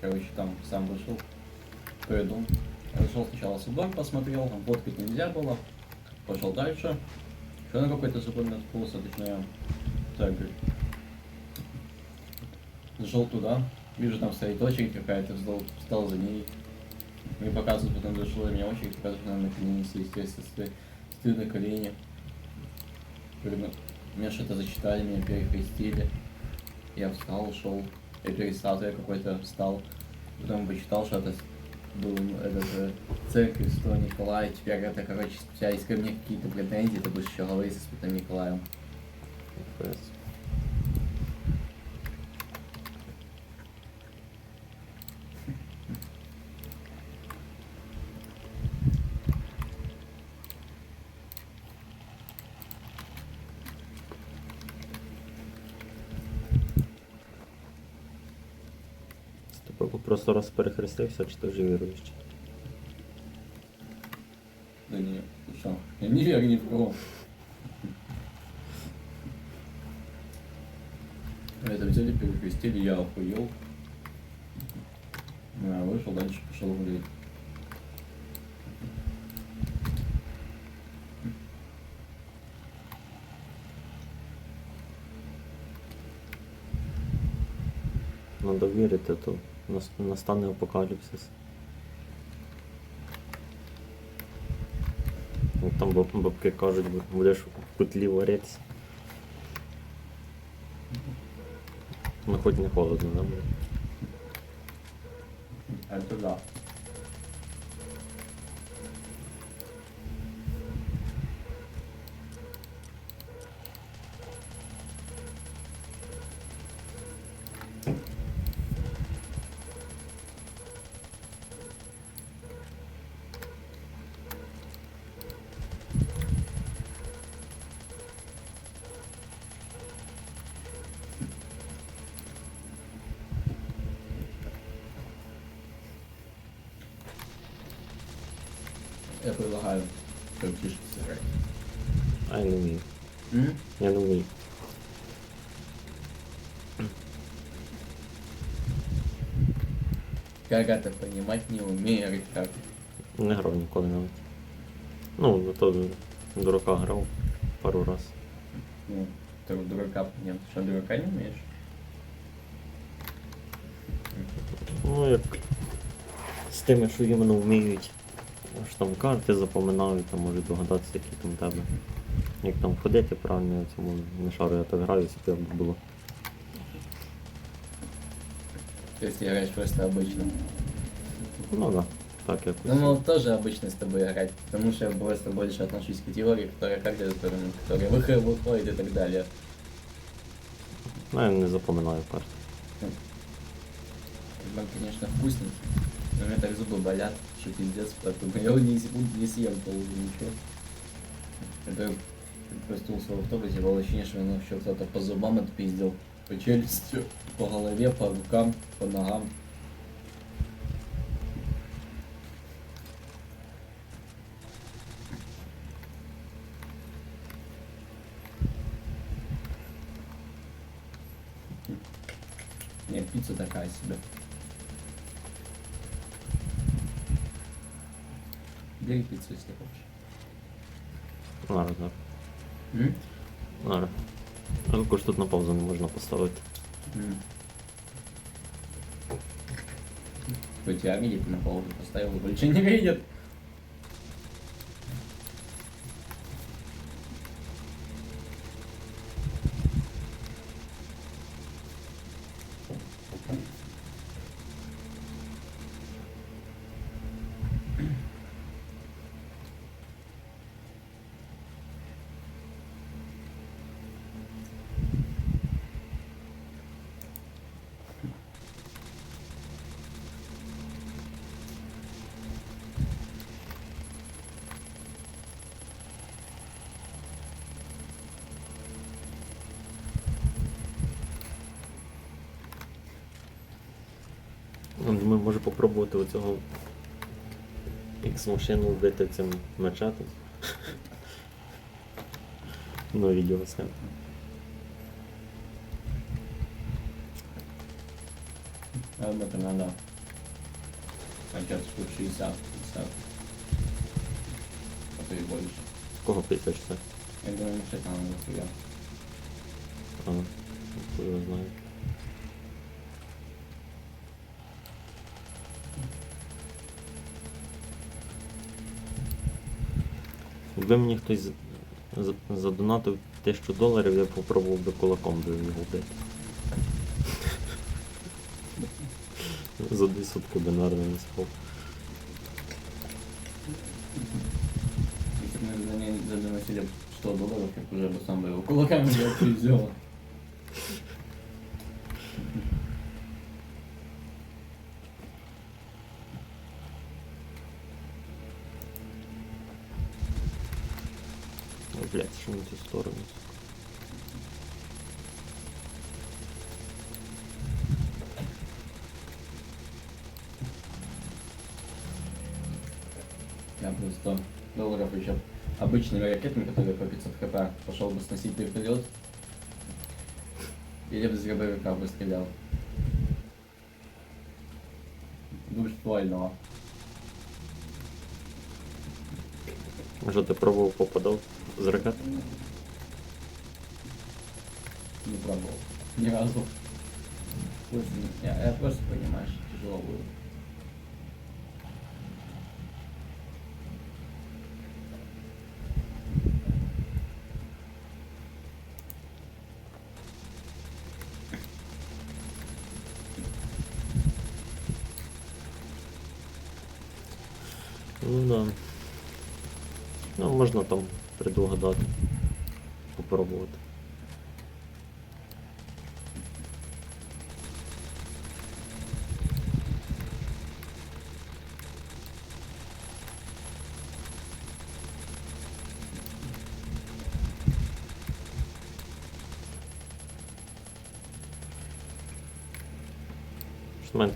Короче, там сам вышел, придум. Я зашел сначала судом, посмотрел, там фоткать нельзя было. Пошел дальше. Еще на какой-то забор наткнулся, точнее, так, Зашел туда, вижу, там стоит очередь какая-то, встал, встал за ней. Мне показывают, потом дошла до меня очередь, показывают, что надо на колени естественно, стой- стою на колени. Перед- Мне что-то зачитали, меня перекрестили. Я встал, ушел. Я перед статуей какой-то встал. Потом почитал, что это был этот э, церковь Святого Николая. Теперь это, короче, у тебя есть ко мне какие-то претензии, ты будешь еще говорить со Святым Николаем. Капець. Типу, просто раз перехрестився, чи ти вже віруючий? Да не, что? Я не верю ни в кого. Это взяли, перекрестили, я охуел. Я вышел, дальше пошел гулять. Надо вірити, то нас- настане апокаліпсис. Там баб- бабки кажуть, будеш в котлі варитися. Ну хоч не холодно, да? Это да. Я предлагаю картишки сыграть. А я не вмію. М? Я не вмію. Как это понимать, не умею, или как? Не грав ніколи навіть. Ну, зато дурака грав пару раз. Ну, ты дурака нет. Что, дурака не умеешь? Ну, як з тими, що іменно вміють. Аж там карти запоминають, там можуть догадатися, які там в тебе. Як там ходити правильно, я в цьому не шарю, я так граю, собі аби було. То есть играешь просто обычно. Ну да, так якось. Ну, ну, тоже обычно с тобой играть, потому что я просто больше отношусь к теории, которая как которая, которая выход- выходит и так далее. Ну, я не запоминаю карти. Бан, конечно, вкусный, но у меня так зубы болят, что пиздец, поэтому я его ни секунды не съем полу ничего. Это проснулся в автобусе, было ощущение, что меня еще кто-то по зубам отпиздил, по челюсти, по голове, по рукам, по ногам. Пиццу, если хочешь. Зараз, так. М? Зараз. А також тут на паузу не можна поставити. М. Кто тебя видит, на паузу поставил, больше не видит. Думаю, може попробувати оцього X-машину вбити цим мечетом. Ну, відео зняти. Ладно, это надо Хотя штук 60, 50. А то и больше. Кого 50 часа? Я думаю, считал на нихуя. А, хуй його знає. Якби мені хтось з- з- задонатив тисячу доларів, я попробував би кулаком би його вбити. За дві сутки би, наверное, не спав. Если бы мы за ней задоносили 100 долларов, я бы уже бы сам бы его кулаками бы взял. блядь, що на цю сторону? Я бы 100 долларов еще обычными ракетами, которые по 500 хп, пошел бы сносить вертолет. Или бы с ГБВК бы стрелял. Двуствольного. Може ти пробував попадав з ракет? Не пробовал. Ни разу. Я, я просто понимаю, что тяжело будет. Ну да. Ну, можна там предугадати. Попробувати.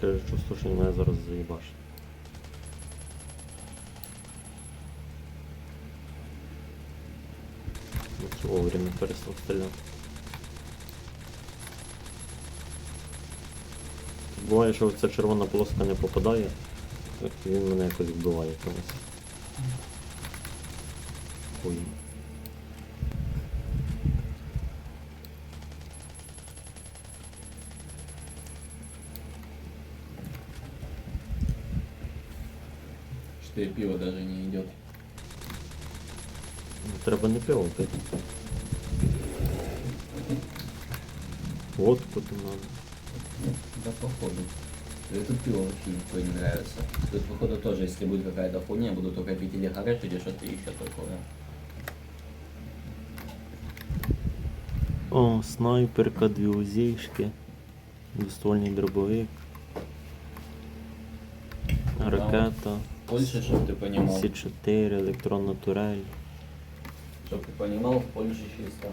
Таке чувство, що мене зараз заїбаш. Вовремя перестав стріляти. Буває, що ця червона полоска не попадає, і він мене якось вбиває чомусь. Хуй. Что и пиво даже не идет. Треба не пиво пити. Водку там надо. Да походу. Да тут пиво вообще никто не нравится. Тут походу тоже, если будет какая-то хуйня, буду только пить или гараж, или что-то еще такое. О, снайперка, дві узейшки, двоствольний дробовик, ракета, Польша, чтобы ты понимал. С4, електронна турель. Чтобы ты понимал, в Польше чисто.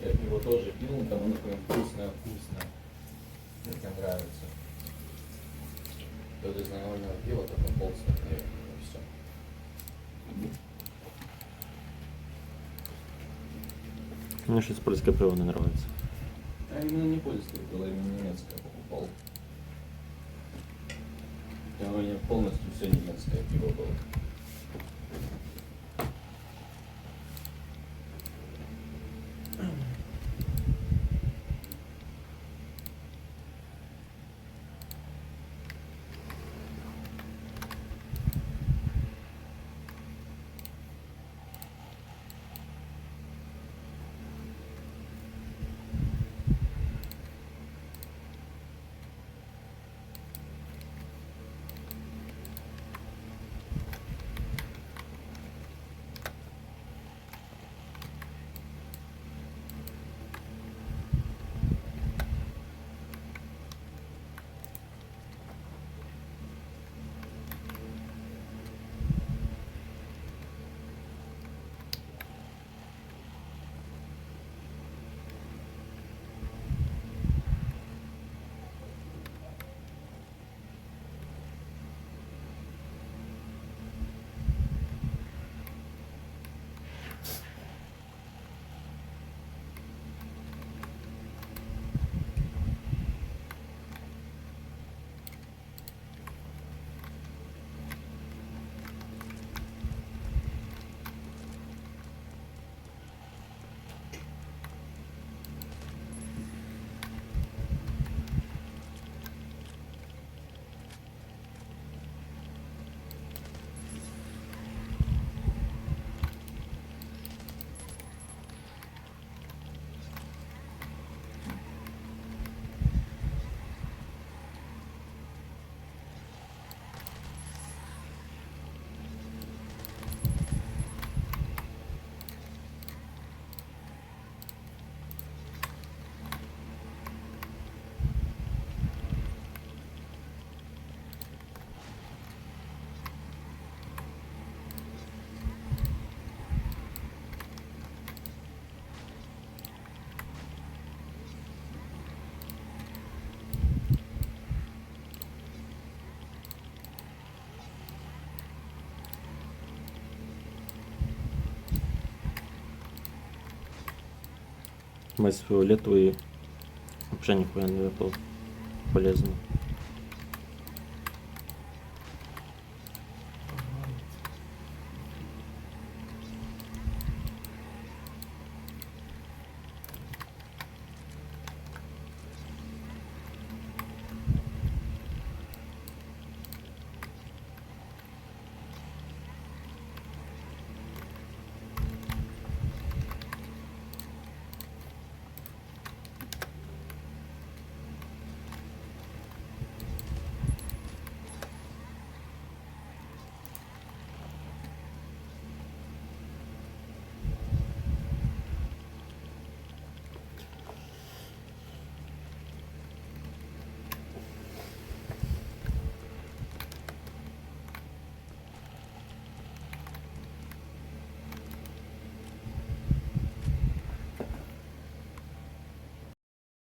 Я его тоже пил, там оно прям вкусное-вкусное. Мне нравится. Вот из нормального пива только полстакана и все. Мені щось польське пиво не подобається. А именно не польское было, именно немецкое покупал. Там у меня полностью все немецкое пиво было. Мазь фиолетовый. Вообще нихуя не выпал полезно.